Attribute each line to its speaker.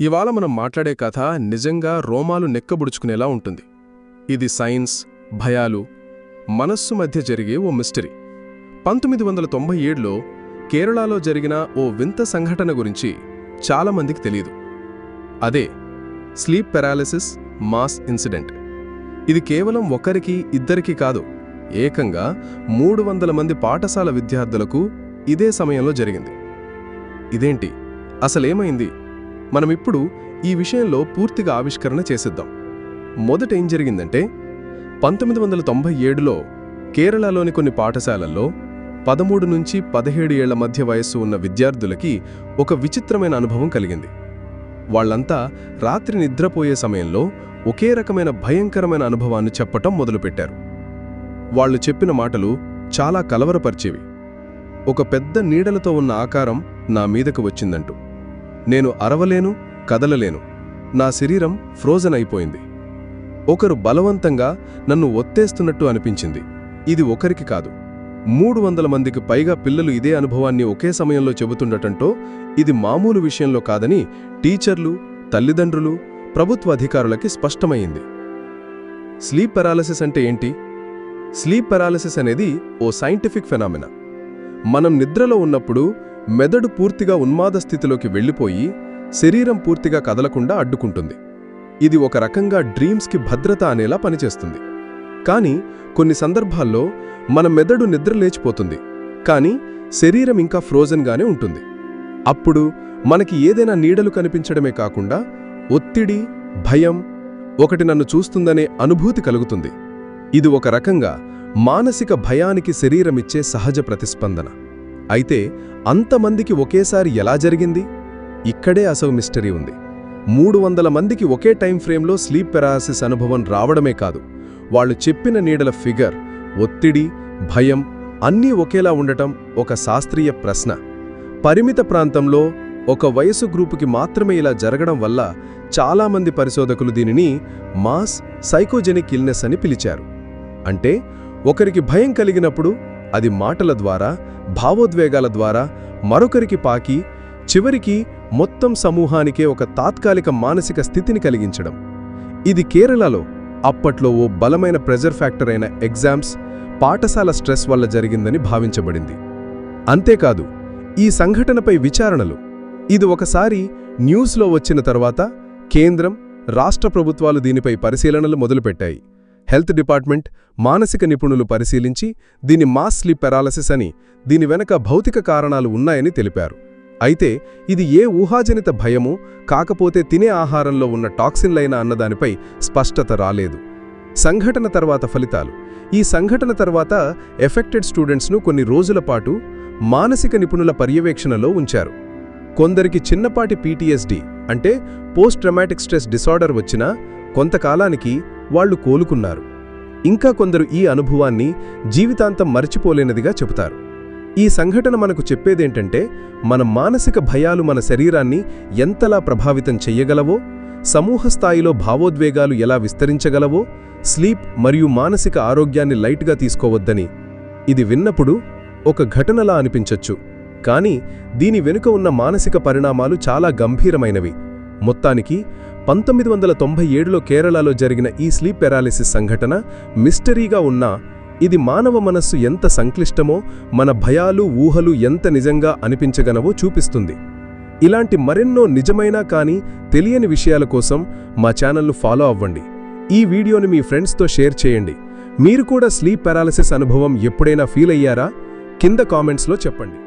Speaker 1: ఇవాళ మనం మాట్లాడే కథ నిజంగా రోమాలు నెక్కబుడుచుకునేలా ఉంటుంది. ఇది సైన్స్ భయాలు మనస్సు మధ్య జరిగే ఓ మిస్టరీ. పంతొమ్మిది వందల తొంభై ఏడులో కేరళలో జరిగిన ఓ వింత సంఘటన గురించి చాలామందికి తెలియదు అదే స్లీప్ పెరాలిసిస్ మాస్ ఇన్సిడెంట్. ఇది కేవలం ఒకరికి ఇద్దరికి కాదు ఏకంగా మూడు వందల మంది పాఠశాల విద్యార్థులకు ఇదే సమయంలో జరిగింది. ఇదేంటి? అసలేమైంది? మనమిప్పుడు ఈ విషయంలో పూర్తిగా ఆవిష్కరణ చేసిద్దాం. మొదట ఏం జరిగిందంటే పంతొమ్మిది వందల తొంభై ఏడులో కేరళలోని కొన్ని పాఠశాలల్లో పదమూడు నుంచి పదిహేడు ఏళ్ళ మధ్య వయస్సు ఉన్న విద్యార్థులకి ఒక విచిత్రమైన అనుభవం కలిగింది. వాళ్ళంతా రాత్రి నిద్రపోయే సమయంలో ఒకే రకమైన భయంకరమైన అనుభవాన్ని చెప్పటం మొదలుపెట్టారు. వాళ్ళు చెప్పిన మాటలు చాలా కలవరపరిచేవి. ఒక పెద్ద నీడలతో ఉన్న ఆకారం నా మీదకు వచ్చిందంటూ. నేను అరవలేను కదలలేను. నా శరీరం ఫ్రోజన్ అయిపోయింది. ఒకరు బలవంతంగా నన్ను ఒత్తేస్తున్నట్టు అనిపించింది. ఇది ఒకరికి కాదు. మూడు వందల మందికి పైగా పిల్లలు ఇదే అనుభవాన్ని ఒకే సమయంలో చెబుతుండటంతో ఇది మామూలు విషయంలో కాదని టీచర్లు తల్లిదండ్రులు ప్రభుత్వ అధికారులకి స్పష్టమైంది. స్లీప్ పెరాలసిస్ అంటే ఏంటి? స్లీప్ పెరాలసిస్ అనేది ఓ సైంటిఫిక్ ఫెనామినా. మనం నిద్రలో ఉన్నప్పుడు మెదడు పూర్తిగా ఉన్మాద స్థితిలోకి వెళ్ళిపోయి శరీరం పూర్తిగా కదలకుండా అడ్డుకుంటుంది. ఇది ఒక రకంగా డ్రీమ్స్కి భద్రత అనేలా పనిచేస్తుంది. కానీ కొన్ని సందర్భాల్లో మన మెదడు నిద్ర లేచిపోతుంది. కానీ శరీరం ఇంకా ఫ్రోజన్గానే ఉంటుంది. అప్పుడు మనకి ఏదైనా నీడలు కనిపించడమే కాకుండా ఒత్తిడి భయం ఒకటి నన్ను చూస్తుందనే అనుభూతి కలుగుతుంది. ఇది ఒక రకంగా మానసిక భయానికి శరీరమిచ్చే సహజ ప్రతిస్పందన. అయితే అంతమందికి ఒకేసారి ఎలా జరిగింది? ఇక్కడే అసలు మిస్టరీ ఉంది. మూడు వందల మందికి ఒకే టైం ఫ్రేమ్లో స్లీప్ పెరాసిస్ అనుభవం రావడమే కాదు. వాళ్ళు చెప్పిన నీడల ఫిగర్ ఒత్తిడి భయం అన్నీ ఒకేలా ఉండటం ఒక శాస్త్రీయ ప్రశ్న. పరిమిత ప్రాంతంలో ఒక వయసు గ్రూపుకి మాత్రమే ఇలా జరగడం వల్ల చాలామంది పరిశోధకులు దీనిని మాస్ సైకోజెనిక్ ఇల్నెస్ అని పిలిచారు. అంటే ఒకరికి భయం కలిగినప్పుడు అది మాటల ద్వారా భావోద్వేగాల ద్వారా మరొకరికి పాకి చివరికి మొత్తం సమూహానికే ఒక తాత్కాలిక మానసిక స్థితిని కలిగించడం. ఇది కేరళలో అప్పట్లో ఓ బలమైన ప్రెజర్ ఫ్యాక్టర్ అయిన ఎగ్జామ్స్ పాఠశాల స్ట్రెస్ వల్ల జరిగిందని భావించబడింది. అంతేకాదు ఈ సంఘటనపై విచారణలు. ఇది ఒకసారి న్యూస్లో వచ్చిన తర్వాత కేంద్రం రాష్ట్ర ప్రభుత్వాలు దీనిపై పరిశీలనలు మొదలుపెట్టాయి. హెల్త్ డిపార్ట్మెంట్ మానసిక నిపుణులు పరిశీలించి దీని మాస్ స్లీప్ పెరాలసిస్ అని దీని వెనక భౌతిక కారణాలు ఉన్నాయని తెలిపారు. అయితే ఇది ఏ ఊహాజనిత భయము కాకపోతే తినే ఆహారంలో ఉన్న టాక్సిన్లైనా అన్నదానిపై స్పష్టత రాలేదు. సంఘటన తర్వాత ఫలితాలు. ఈ సంఘటన తర్వాత ఎఫెక్టెడ్ స్టూడెంట్స్ను కొన్ని రోజుల పాటు మానసిక నిపుణుల పర్యవేక్షణలో ఉంచారు. కొందరికి చిన్నపాటి పీటీఎస్డీ అంటే పోస్ట్ ట్రమాటిక్ స్ట్రెస్ డిసార్డర్ వచ్చినా కొంతకాలానికి వాళ్ళు కోలుకున్నారు. ఇంకా కొందరు ఈ అనుభవాన్ని జీవితాంతం మర్చిపోలేనిదిగా చెబుతారు. ఈ సంఘటన మనకు చెప్పేదేంటంటే మన మానసిక భయాలు మన శరీరాన్ని ఎంతలా ప్రభావితం చెయ్యగలవో సమూహ స్థాయిలో భావోద్వేగాలు ఎలా విస్తరించగలవో స్లీప్ మరియు మానసిక ఆరోగ్యాన్ని లైట్గా తీసుకోవద్దని. ఇది విన్నప్పుడు ఒక ఘటనలా అనిపించొచ్చు. కానీ దీని వెనుక ఉన్న మానసిక పరిణామాలు చాలా గంభీరమైనవి. మొత్తానికి పంతొమ్మిది వందల తొంభై ఏడులో కేరళలో జరిగిన ఈ స్లీప్ పెరాలిసిస్ సంఘటన మిస్టరీగా ఉన్నా ఇది మానవ మనస్సు ఎంత సంక్లిష్టమో మన భయాలు ఊహలు ఎంత నిజంగా అనిపించగనవో చూపిస్తుంది. ఇలాంటి మరెన్నో నిజమైనా కానీ తెలియని విషయాల కోసం మా ఛానల్ను ఫాలో అవ్వండి. ఈ వీడియోని మీ ఫ్రెండ్స్తో షేర్ చేయండి. మీరు కూడా స్లీప్ పెరాలిసిస్ అనుభవం ఎప్పుడైనా ఫీల్ అయ్యారా? కింద కామెంట్స్లో చెప్పండి.